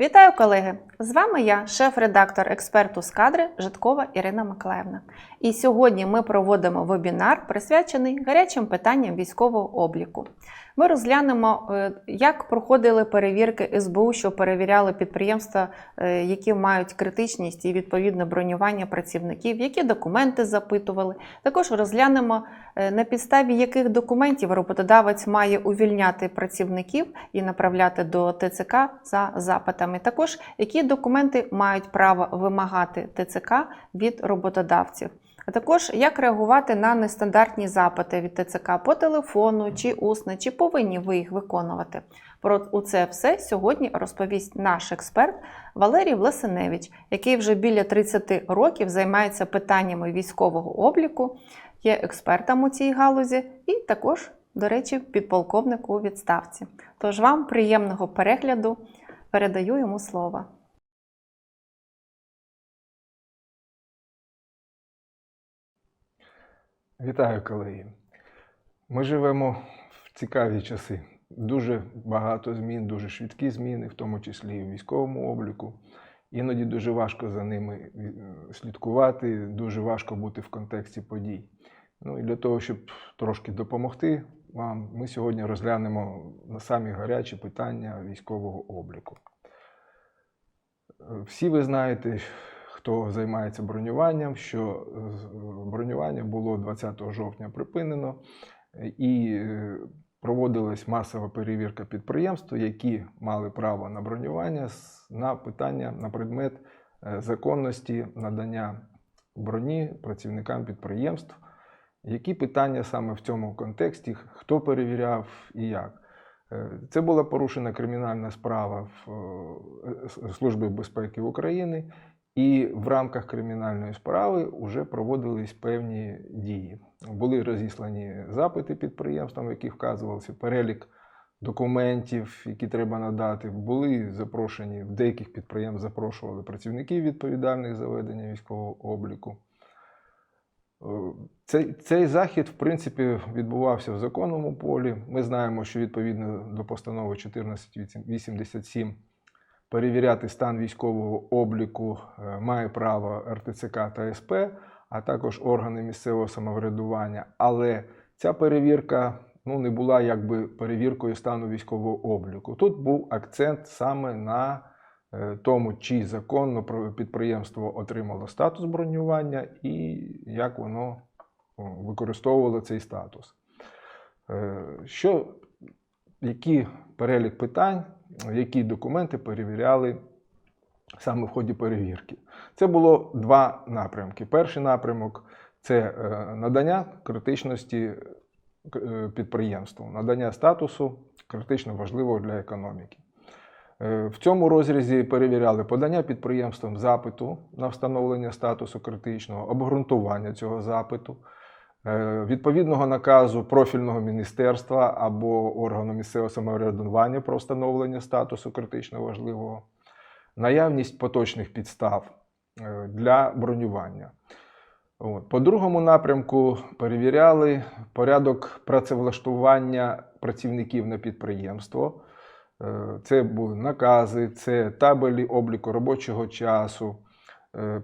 Вітаю, колеги! З вами я, шеф-редактор експерту з кадри Житкова Ірина Миколаївна. І сьогодні ми проводимо вебінар, присвячений гарячим питанням військового обліку. Ми розглянемо, е, як проходили перевірки СБУ, що перевіряли підприємства, е, які мають критичність і відповідне бронювання працівників, які документи запитували. Також розглянемо, е, на підставі яких документів роботодавець має увільняти працівників і направляти до ТЦК за запитами. Також які документи мають право вимагати ТЦК від роботодавців. А також як реагувати на нестандартні запити від ТЦК по телефону, чи усно, чи повинні ви їх виконувати. Про це все сьогодні розповість наш експерт Валерій Власеневич, який вже біля 30 років займається питаннями військового обліку, є експертом у цій галузі і також, до речі, підполковник у відставці. Тож вам приємного перегляду передаю йому слово. Вітаю, колеги. Ми живемо в цікаві часи. Дуже багато змін, дуже швидкі зміни, в тому числі і в військовому обліку. Іноді дуже важко за ними е, слідкувати, дуже важко бути в контексті подій. Ну і для того, щоб трошки допомогти вам, ми сьогодні розглянемо на самі гарячі питання військового обліку. Е, Всі ви знаєте, хто займається бронюванням, що е, бронювання було 20 жовтня припинено і е, проводилась масова перевірка підприємств, які мали право на бронювання на питання на предмет е, законності надання броні працівникам підприємств. Які питання саме в цьому контексті, хто перевіряв і як? Це була порушена кримінальна справа в Служби безпеки України, і в рамках кримінальної справи вже проводились певні дії. Були розіслані запити підприємствам, в яких вказувався перелік документів, які треба надати. Були запрошені в деяких підприємств запрошували працівників відповідальних за ведення військового обліку. Е, Цей, цей захід, в принципі, відбувався в законному полі. Ми знаємо, що відповідно до постанови 1487 перевіряти стан військового обліку е, має право РТЦК та СП, а також органи місцевого самоврядування. Але ця перевірка ну, не була якби перевіркою стану військового обліку. Тут був акцент саме на е, тому, чи законно підприємство отримало статус бронювання і як воно використовувало цей статус. Е, Що, які перелік питань, які документи перевіряли саме в ході перевірки? Це було два напрямки. Перший напрямок це е, надання критичності е, підприємству, надання статусу критично важливого для економіки. Е, В цьому розрізі перевіряли подання підприємством запиту на встановлення статусу критичного, обґрунтування цього запиту, відповідного наказу профільного міністерства або органу місцевого самоврядування про встановлення статусу критично важливого, наявність поточних підстав е, для бронювання. По другому напрямку перевіряли порядок працевлаштування працівників на підприємство. Е, Це були накази, це табелі обліку робочого часу, е,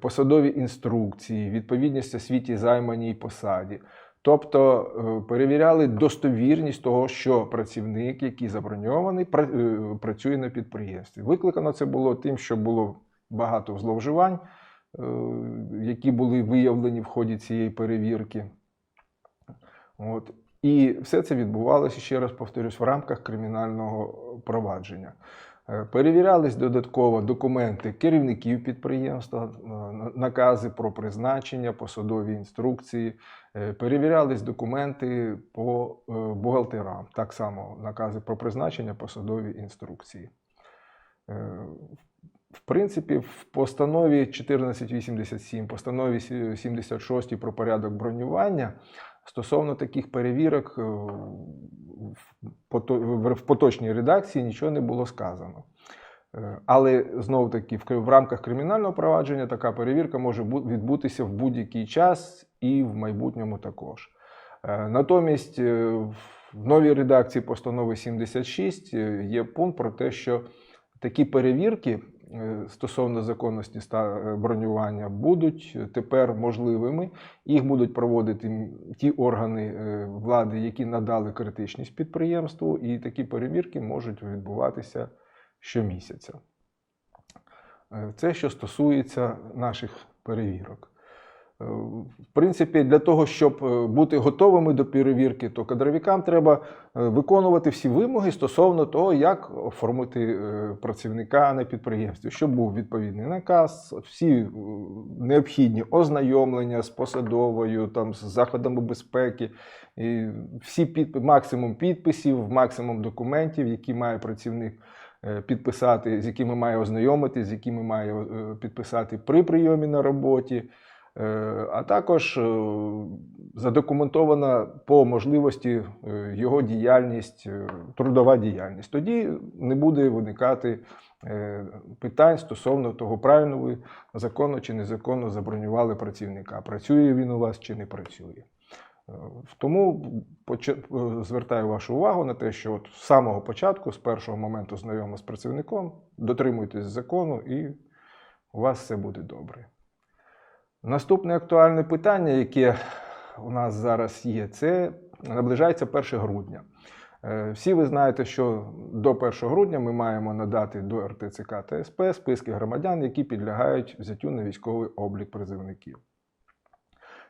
посадові інструкції, відповідність освіті займаній посаді. Тобто е, перевіряли достовірність того, що працівник, який заброньований, е, працює на підприємстві. Викликано це було тим, що було багато зловживань, е, які були виявлені в ході цієї перевірки. От. І все це відбувалося, ще раз повторюсь, в рамках кримінального провадження. Е, Перевірялись додатково документи керівників підприємства, е, накази про призначення, посадові інструкції. Е, Перевірялись документи по бухгалтерам, так само накази про призначення, посадові інструкції. В принципі, в постанові 1487, постанові 76 про порядок бронювання стосовно таких перевірок е, в пото- в в поточній редакції нічого не було сказано. Е, Але знову таки в рамках кримінального провадження така перевірка може відбутися в будь-який час і в майбутньому також. Е, Натомість в новій редакції постанови 76 е, є пункт про те, що такі перевірки стосовно законності е, бронювання будуть тепер можливими. Їх будуть проводити ті органи е, влади, які надали критичність підприємству, і такі перевірки можуть відбуватися щомісяця. Е, Це що стосується наших перевірок. Е, В принципі, для того, щоб е, бути готовими до перевірки, то кадровикам треба е, виконувати всі вимоги стосовно того, як оформити працівника на підприємстві, щоб був відповідний наказ, всі необхідні ознайомлення з посадовою, там, з заходами безпеки, і всі підпи- максимум підписів, максимум документів, які має працівник підписати, з якими має ознайомитись, з якими має підписати при прийомі на роботі. Е, А також е, задокументована по можливості е, його діяльність, трудова діяльність. Тоді не буде виникати питань стосовно того, правильно ви законно чи незаконно забронювали працівника, працює він у вас чи не працює. Тому звертаю вашу увагу на те, що от з самого початку, з першого моменту знайомства з працівником, дотримуйтесь закону і у вас все буде добре. Наступне актуальне питання, яке у нас зараз є, це наближається 1 грудня. Е, Всі ви знаєте, що до 1 грудня ми маємо надати до РТЦК та СП списки громадян, які підлягають взяттю на військовий облік призовників.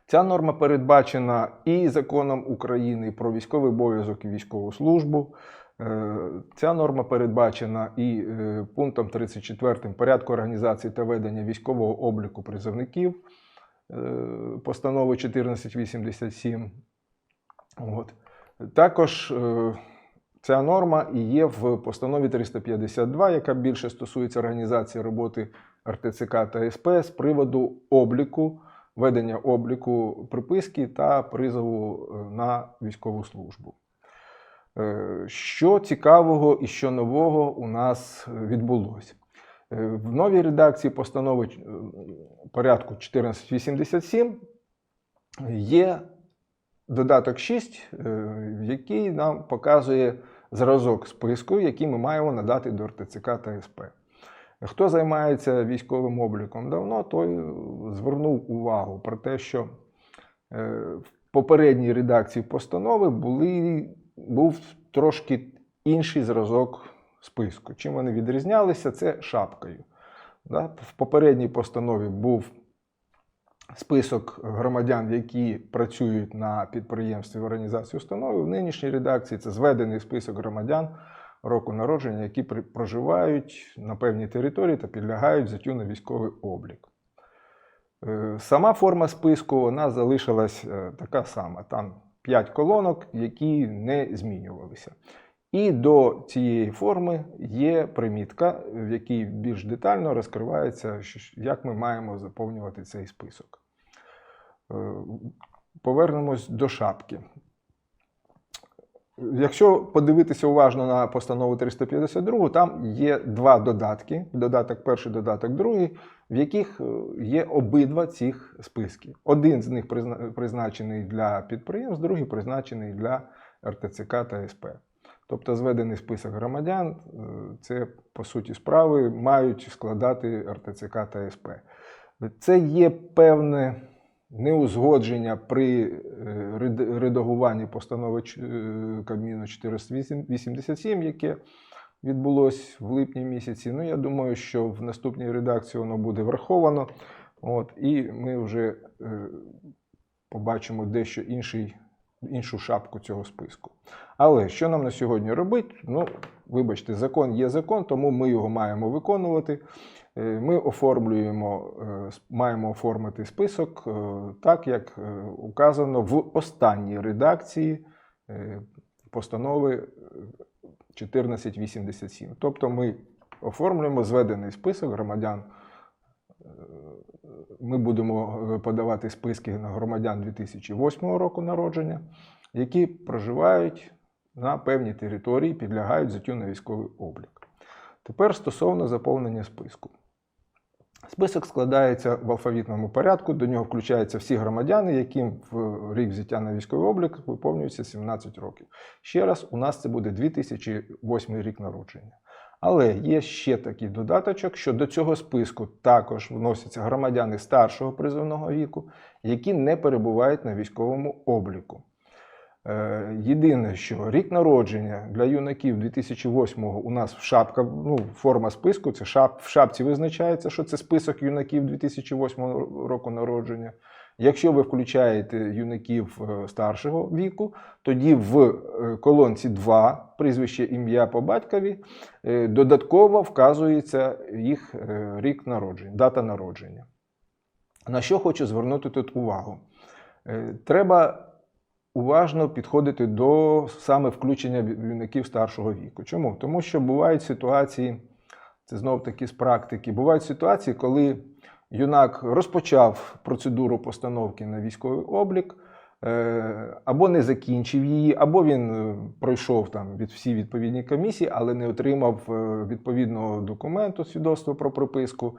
Ця норма передбачена і законом України про військовий обов'язок і військову службу. Е, Ця норма передбачена і е, пунктом 34 порядку організації та ведення військового обліку призовників постанови 1487. От. Також е, ця норма і є в постанові 352, яка більше стосується організації роботи РТЦК та СП з приводу обліку, ведення обліку приписки та призову е, на військову службу. Е, Що цікавого і що нового у нас відбулося? Е, В новій редакції постанови е, порядку 1487 є додаток 6, е, який нам показує зразок списку, який ми маємо надати до РТЦК та СП. Хто займається військовим обліком давно, той звернув увагу про те, що в попередній редакції постанови були, був трошки інший зразок списку. Чим вони відрізнялися, це шапкою. В попередній постанові був список громадян, які працюють на підприємстві в організації установи. В нинішній редакції це зведений список громадян року народження, які проживають на певній території та підлягають взяттю на військовий облік. Е, Сама форма списку вона залишилась е, така сама. Там 5 колонок, які не змінювалися. І до цієї форми є примітка, в якій більш детально розкривається, як ми маємо заповнювати цей список. Е, Повернемось до шапки. Якщо подивитися уважно на постанову 352, там є два додатки: додаток перший, додаток другий, в яких е, є обидва цих списки. Один з них призначений для підприємств, другий призначений для РТЦК та СП. Тобто зведений список громадян, е, це по суті справи мають складати РТЦК та СП. Це є певне неузгодження при е, редагуванні постанови е, Кабміну 487, яке відбулось в липні місяці. Ну, я думаю, що в наступній редакції воно буде враховано. От, і ми вже побачимо дещо інший, іншу шапку цього списку. Але що нам на сьогодні робити? Ну, вибачте, закон є закон, тому ми його маємо виконувати. Е, Ми оформлюємо, е, маємо оформити список е, так, як указано в останній редакції постанови е, 1487. Тобто ми оформлюємо зведений список громадян. Ми будемо подавати списки на громадян 2008 року народження, які проживають на певній території, підлягають взяттю на військовий облік. Тепер стосовно заповнення списку. Список складається в алфавітному порядку. До нього включаються всі громадяни, яким в рік взяття на військовий облік виповнюється 17 років. Ще раз, у нас це буде 2008 рік народження. Але є ще такий додаточок, що до цього списку також вносяться громадяни старшого призовного віку, які не перебувають на військовому обліку. Е, Єдине, що рік народження для юнаків 2008-го у нас в шапка, ну, форма списку, це шап, в шапці визначається, що це список юнаків 2008 року народження. Якщо ви включаєте юнаків е, старшого віку, тоді в е, колонці 2 прізвище ім'я по батькові додатково вказується їх рік народження, дата народження. На що хочу звернути тут увагу? Треба уважно підходити до саме включення юнаків старшого віку. Чому? Тому що бувають ситуації, це знов таки з практики, бувають ситуації, коли юнак розпочав процедуру постановки на військовий облік, е, або не закінчив її, або він е, пройшов там від всі відповідні комісії, але не отримав е, відповідного документу, свідоцтва про прописку.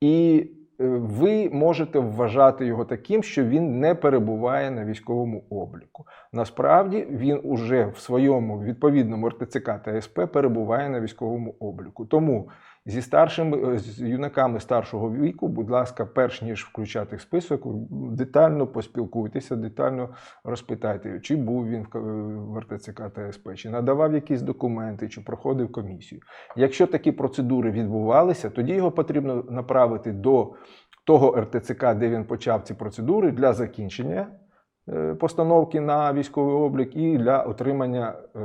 І ви можете вважати його таким, що він не перебуває на військовому обліку. Насправді він уже в своєму відповідному РТЦК та СП перебуває на військовому обліку. Тому зі старшими е, з юнаками старшого віку, будь ласка, перш ніж включати список, детально поспілкуйтеся, детально розпитайте, чи був він в РТЦК та СП, чи надавав якісь документи, чи проходив комісію. Якщо такі процедури відбувалися, тоді його потрібно направити до того РТЦК, де він почав ці процедури для закінчення е, постановки на військовий облік і для отримання е,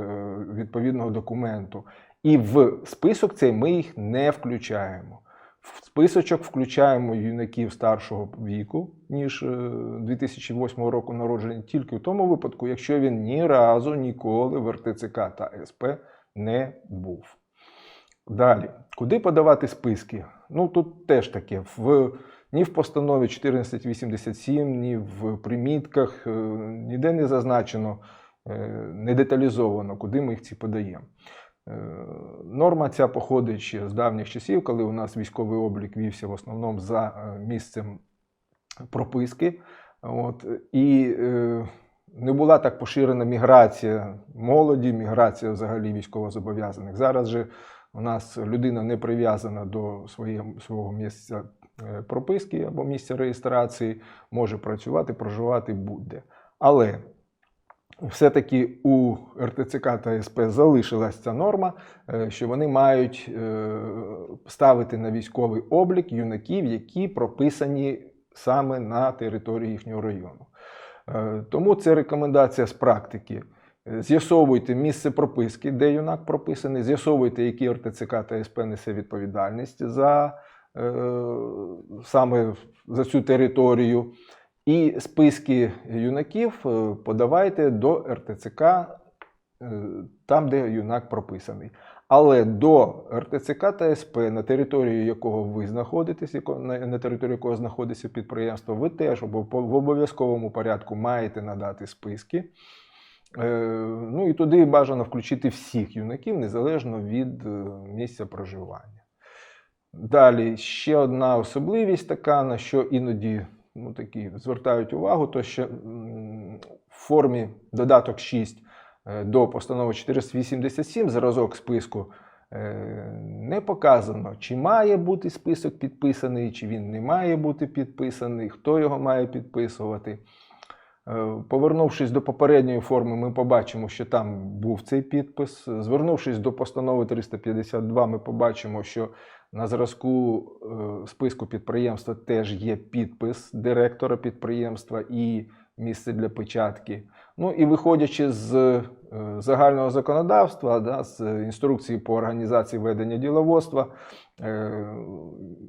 відповідного документу. І в список цей ми їх не включаємо. В списочок включаємо юнаків старшого віку, ніж е, 2008 року народження, тільки в тому випадку, якщо він ні разу ніколи в РТЦК та СП не був. Далі, куди подавати списки? Ну тут теж таке. В, ні в постанові 1487, ні в примітках е, ніде не зазначено, е, не деталізовано, куди ми їх ці подаємо. Е, Норма ця походить ще з давніх часів, коли у нас військовий облік вівся в основному за е, місцем прописки. От, і е, не була так поширена міграція молоді, міграція взагалі військовозобов'язаних. Зараз же у нас людина не прив'язана до своєї, свого місця е, прописки або місця реєстрації, може працювати, проживати будь-де. Але все-таки у РТЦК та СП залишилась ця норма, е, що вони мають е, ставити на військовий облік юнаків, які прописані саме на території їхнього району. Е, Тому це рекомендація з практики. З'ясовуйте місце прописки, де юнак прописаний, з'ясовуйте, який РТЦК та СП несе відповідальність за саме за цю територію. І списки юнаків е, подавайте до РТЦК, е, там, де юнак прописаний. Але до РТЦК та СП, на території якого ви знаходитесь, на території якого знаходиться підприємство, ви теж в обов'язковому порядку маєте надати списки. Е, Ну і туди бажано включити всіх юнаків незалежно від місця проживання. Далі ще одна особливість така, на що іноді ну, такі, звертають увагу, то що в формі додаток 6 е, до постанови 487 зразок списку е, не показано, чи має бути список підписаний, чи він не має бути підписаний, хто його має підписувати. Е, Повернувшись до попередньої форми, ми побачимо, що там був цей підпис. Звернувшись до постанови 352, ми побачимо, що на зразку е, списку підприємства теж є підпис директора підприємства і місце для печатки. Ну і виходячи з е, загального законодавства, да, з інструкції по організації ведення діловодства, е,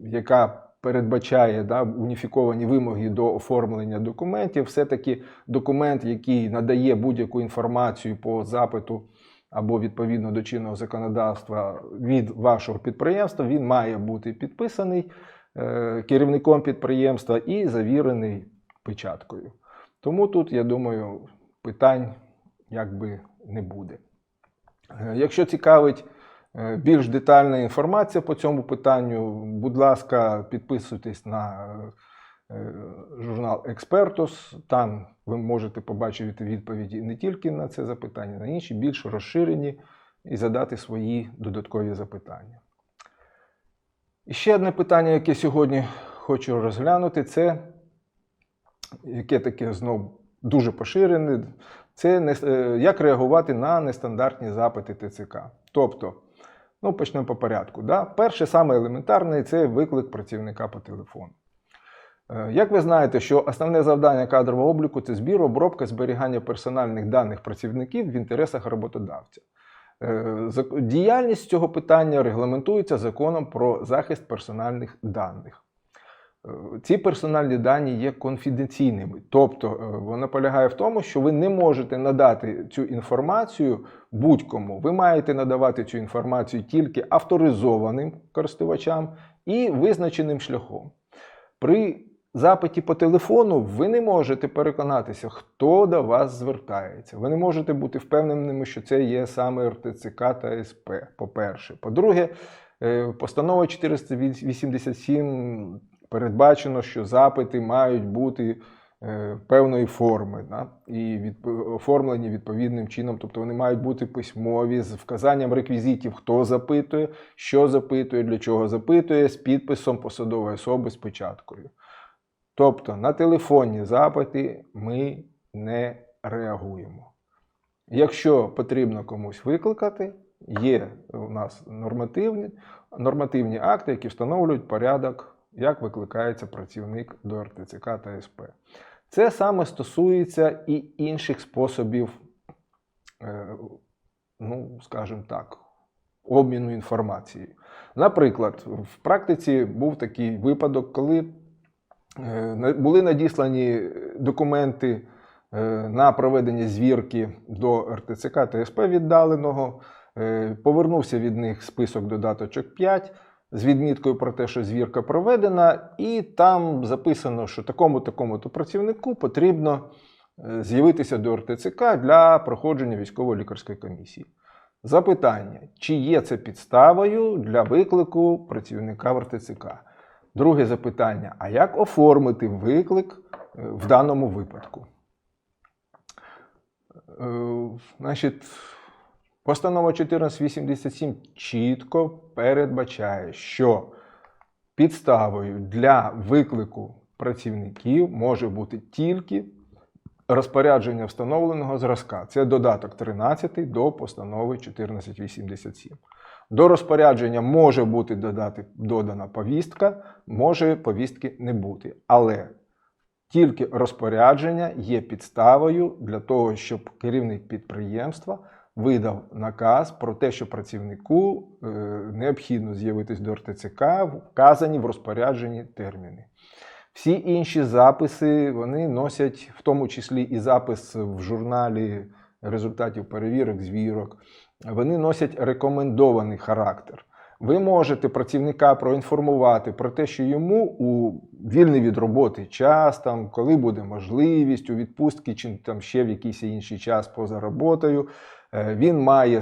яка передбачає да, уніфіковані вимоги до оформлення документів, все-таки документ, який надає будь-яку інформацію по запиту або відповідно до чинного законодавства від вашого підприємства, він має бути підписаний е, керівником підприємства і завірений печаткою. Тому тут, я думаю, питань якби не буде. Е, Якщо цікавить е, більш детальна інформація по цьому питанню, будь ласка, підписуйтесь на журнал Експертус. Там ви можете побачити відповіді не тільки на це запитання, на інші більш розширені і задати свої додаткові запитання. І ще одне питання, яке сьогодні хочу розглянути, це яке таке знову дуже поширене, це не- е, як реагувати на нестандартні запити ТЦК. Тобто, ну почнемо по порядку. Да? Перше, саме елементарне, це виклик працівника по телефону. Е, Як ви знаєте, що основне завдання кадрового обліку це збір, обробка, зберігання персональних даних працівників в інтересах роботодавця. Е, Діяльність цього питання регламентується законом про захист персональних даних. Е, Ці персональні дані є конфіденційними, тобто вона полягає в тому, що ви не можете надати цю інформацію будь-кому. Ви маєте надавати цю інформацію тільки авторизованим користувачам і визначеним шляхом. При запиті по телефону ви не можете переконатися, хто до вас звертається. Ви не можете бути впевненими, що це є саме РТЦК та СП. По-перше. По-друге, е, постанова 487 передбачено, що запити мають бути е, певної форми да, і від, оформлені відповідним чином, тобто вони мають бути письмові з вказанням реквізитів, хто запитує, що запитує, для чого запитує, з підписом посадової особи з печаткою. Тобто на телефонні запити ми не реагуємо. Якщо потрібно комусь викликати, є у нас нормативні, нормативні акти, які встановлюють порядок, як викликається працівник до РТЦК та СП. Це саме стосується і інших способів, е, ну, скажімо так, обміну інформацією. Наприклад, в практиці був такий випадок, коли були надіслані документи е, на проведення звірки до РТЦК та СП віддаленого. Е, Повернувся від них список додаточок 5 з відміткою про те, що звірка проведена, і там записано, що такому такому-то працівнику потрібно е, з'явитися до РТЦК для проходження військово-лікарської комісії. Запитання: чи є це підставою для виклику працівника в РТЦК? Друге запитання: а як оформити виклик е, в даному випадку? Е, Значить, постанова 1487 чітко передбачає, що підставою для виклику працівників може бути тільки розпорядження встановленого зразка. Це додаток 13 до постанови 1487. До розпорядження може бути додати, додана повістка, може повістки не бути. Але тільки розпорядження є підставою для того, щоб керівник підприємства видав наказ про те, що працівнику е, необхідно з'явитись до РТЦК, вказані в розпорядженні терміни. Всі інші записи вони носять, в тому числі і запис в журналі результатів перевірок, звірок, вони носять рекомендований характер. Ви можете працівника проінформувати про те, що йому у вільний від роботи час, там, коли буде можливість, у відпустки чи там ще в якийсь інший час поза роботою, е, він має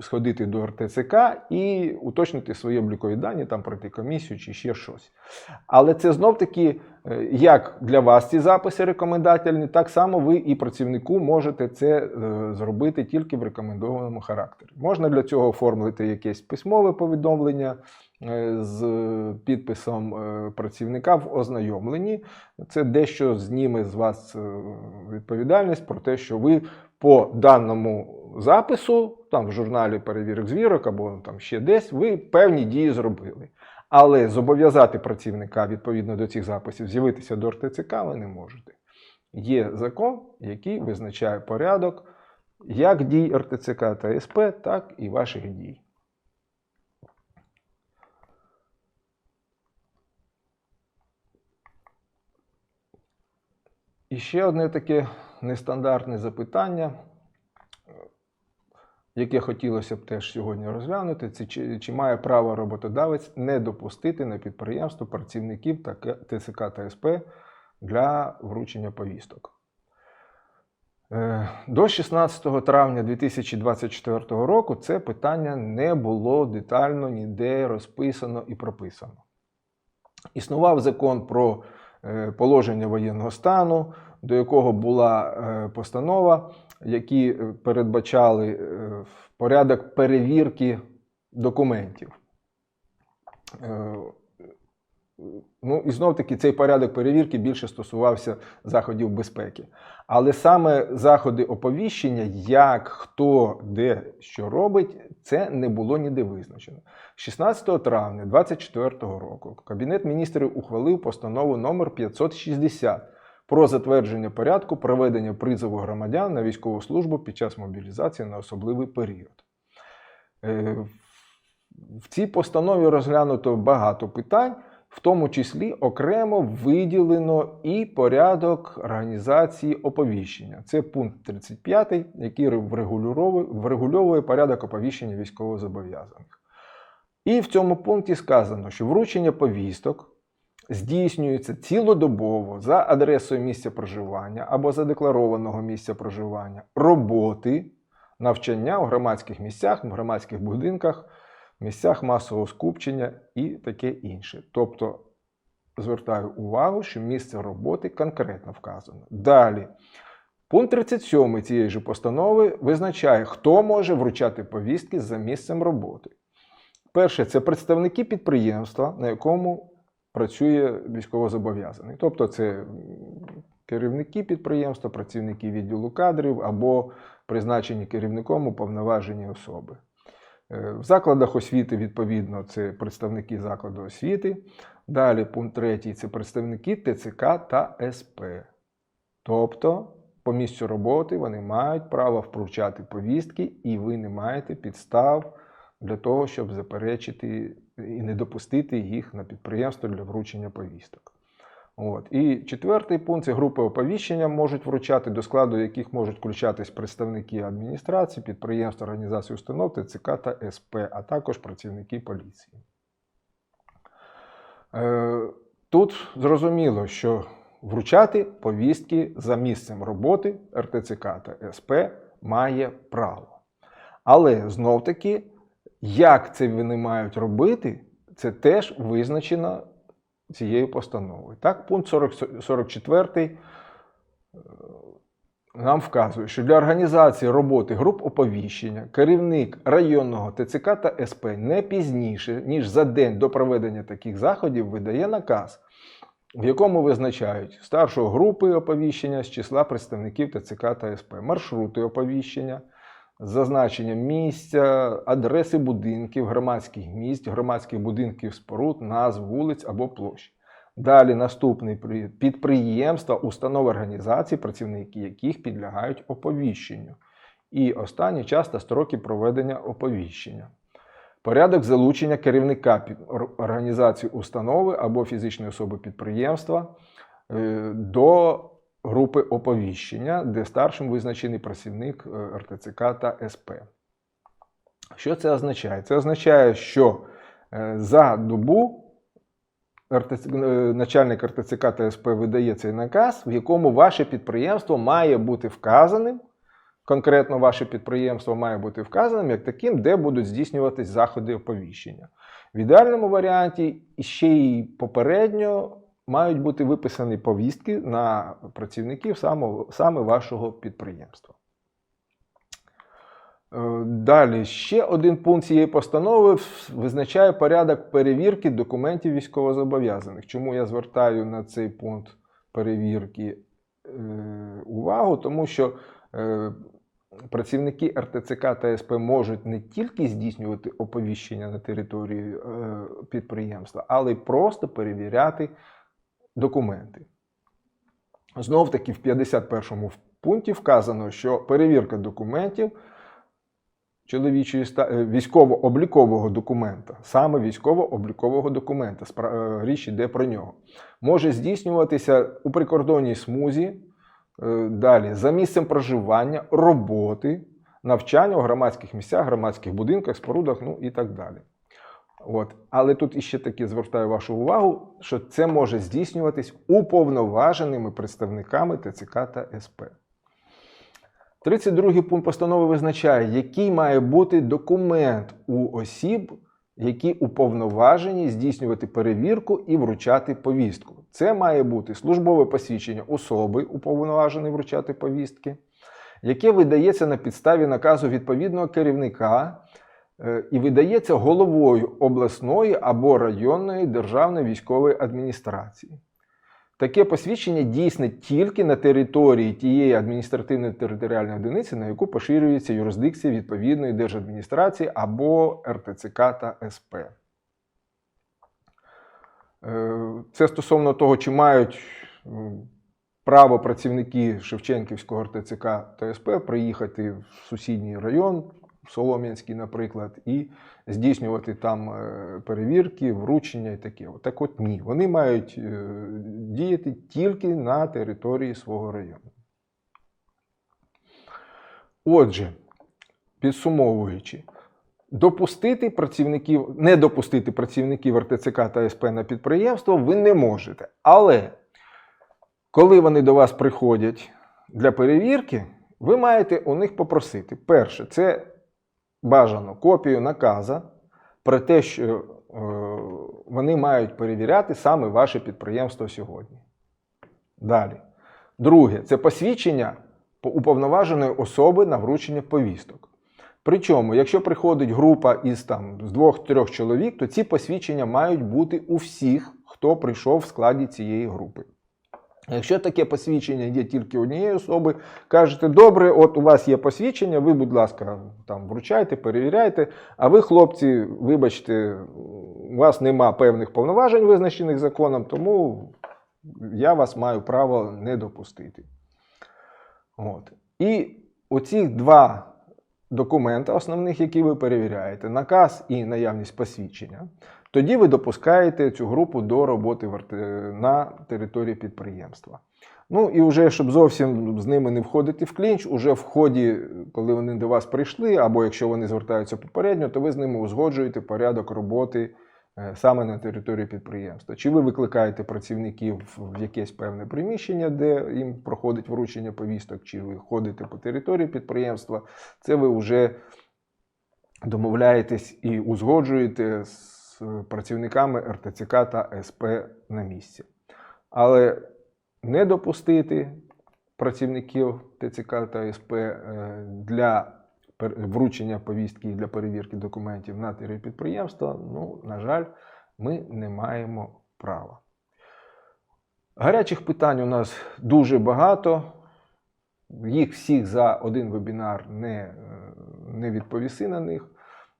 сходити до РТЦК і уточнити свої облікові дані, там пройти комісію чи ще щось. Але це знов таки, як для вас ці записи рекомендательні, так само ви і працівнику можете це е, зробити тільки в рекомендованому характері. Можна для цього оформити якесь письмове повідомлення е, з підписом е, працівника в ознайомленні. Це дещо зніме з вас е, відповідальність про те, що ви по даному запису, там в журналі перевірок звірок або там ще десь, ви певні дії зробили. Але зобов'язати працівника відповідно до цих записів з'явитися до РТЦК ви не можете. Є закон, який визначає порядок як дій РТЦК та СП, так і ваших дій. І ще одне таке нестандартне запитання, яке хотілося б теж сьогодні розглянути, це чи, чи має право роботодавець не допустити на підприємство працівників та К- ТСК та СП для вручення повісток. Е, До 16 травня 2024 року це питання не було детально ніде розписано і прописано. Існував закон про е, положення воєнного стану, до якого була е, постанова, які е, передбачали е, порядок перевірки документів. Е, Ну, і знов таки цей порядок перевірки більше стосувався заходів безпеки. Але саме заходи оповіщення, як, хто, де, що робить, це не було ніде визначено. 16 травня 2024 року Кабінет міністрів ухвалив постанову номер 560 про затвердження порядку проведення призову громадян на військову службу під час мобілізації на особливий період. Е, В цій постанові розглянуто багато питань, в тому числі окремо виділено і порядок організації оповіщення. Це пункт 35, який врегульовує, врегульовує порядок оповіщення військовозобов'язаних. І в цьому пункті сказано, що вручення повісток здійснюється цілодобово за адресою місця проживання або задекларованого місця проживання, роботи, навчання у громадських місцях, в громадських будинках, місцях масового скупчення і таке інше. Тобто, звертаю увагу, що місце роботи конкретно вказано. Далі. Пункт 37 цієї ж постанови визначає, хто може вручати повістки за місцем роботи. Перше, це представники підприємства, на якому працює військовозобов'язаний. Тобто, це керівники підприємства, працівники відділу кадрів або призначені керівником уповноважені особи. Е, В закладах освіти, відповідно, це представники закладу освіти. Далі, пункт третій це представники ТЦК та СП. Тобто, по місцю роботи вони мають право вручати повістки, і ви не маєте підстав для того, щоб заперечити і не допустити їх на підприємство для вручення повісток. От. І четвертий пункт це групи оповіщення можуть вручати, до складу яких можуть включатись представники адміністрації, підприємств, організацій, установ, ТЦК та СП, а також працівники поліції. Е, Тут зрозуміло, що вручати повістки за місцем роботи РТЦК та СП має право. Але знов таки, як це вони мають робити, це теж визначено цією постановою. Так, пункт 40, 44 е, нам вказує, що для організації роботи груп оповіщення керівник районного ТЦК та СП не пізніше, ніж за день до проведення таких заходів, видає наказ, в якому визначають старшого групи оповіщення з числа представників ТЦК та СП, маршрути оповіщення, з зазначенням місця, адреси будинків, громадських місць, громадських будинків споруд, назв вулиць або площ. Далі наступний підприємства, установи організації, працівники яких підлягають оповіщенню. І останній час та строки проведення оповіщення. Порядок залучення керівника організації установи або фізичної особи підприємства е, до групи оповіщення, де старшим визначений працівник е, РТЦК та СП. Що це означає? Це означає, що е, за добу е, начальник РТЦК та СП видає цей наказ, в якому ваше підприємство має бути вказаним. Конкретно ваше підприємство має бути вказаним як таким, де будуть здійснюватись заходи оповіщення. В ідеальному варіанті ще й попередньо мають бути виписані повістки на працівників саме, саме вашого підприємства. Е, Далі ще один пункт цієї постанови визначає порядок перевірки документів військовозобов'язаних. Чому я звертаю на цей пункт перевірки е, увагу? Тому що е, працівники РТЦК та СП можуть не тільки здійснювати оповіщення на території підприємства, але й просто перевіряти документи. Знов таки в 51 пункті вказано, що перевірка документів чоловічої е, військово-облікового документа, саме військово-облікового документа, е, річ йде про нього, може здійснюватися у прикордонній смузі, е, далі за місцем проживання, роботи, навчання у громадських місцях, громадських будинках, спорудах, ну і так далі. От. Але тут іще таки звертаю вашу увагу, що це може здійснюватись уповноваженими представниками ТЦК та СП. 32 пункт постанови визначає, який має бути документ у осіб, які уповноважені здійснювати перевірку і вручати повістку. Це має бути службове посвідчення особи, уповноваженої вручати повістки, яке видається на підставі наказу відповідного керівника і видається головою обласної або районної державної військової адміністрації. Таке посвідчення дійсне тільки на території тієї адміністративної територіальної одиниці, на яку поширюється юрисдикція відповідної держадміністрації або РТЦК та СП. Е, Це стосовно того, чи мають право працівники Шевченківського РТЦК та СП приїхати в сусідній район, Солом'янський, наприклад, і здійснювати там е, перевірки, вручення і таке. От Так от ні. Вони мають е, діяти тільки на території свого району. Отже, підсумовуючи, допустити працівників, не допустити працівників РТЦК та СП на підприємство ви не можете. Але коли вони до вас приходять для перевірки, ви маєте у них попросити. Перше, це бажано копію наказа про те, що е, вони мають перевіряти саме ваше підприємство сьогодні. Далі. Друге, це посвідчення уповноваженої особи на вручення повісток. Причому, якщо приходить група із там, з двох-трьох чоловік, то ці посвідчення мають бути у всіх, хто прийшов в складі цієї групи. Якщо таке посвідчення є тільки однієї особи, кажете, добре, от у вас є посвідчення, ви, будь ласка, там вручайте, перевіряйте. А ви, хлопці, вибачте, у вас нема певних повноважень, визначених законом, тому я вас маю право не допустити. От. І оці два документи, основних, які ви перевіряєте, наказ і наявність посвідчення, тоді ви допускаєте цю групу до роботи на території підприємства. Ну і вже, щоб зовсім з ними не входити в клінч, уже в ході, коли вони до вас прийшли, або якщо вони звертаються попередньо, то ви з ними узгоджуєте порядок роботи саме на території підприємства. Чи ви викликаєте працівників в якесь певне приміщення, де їм проходить вручення повісток, чи ви ходите по території підприємства, це ви вже домовляєтесь і узгоджуєте з працівниками РТЦК та СП на місці. Але не допустити працівників ТЦК та СП е, для вручення повістки для перевірки документів на території підприємства, ну, на жаль, ми не маємо права. Гарячих питань у нас дуже багато. Їх всіх за один вебінар не, не відповіси на них.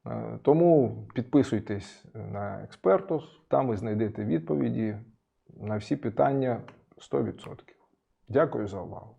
Е, Тому підписуйтесь на експертус, там ви знайдете відповіді на всі питання 100%. Дякую за увагу.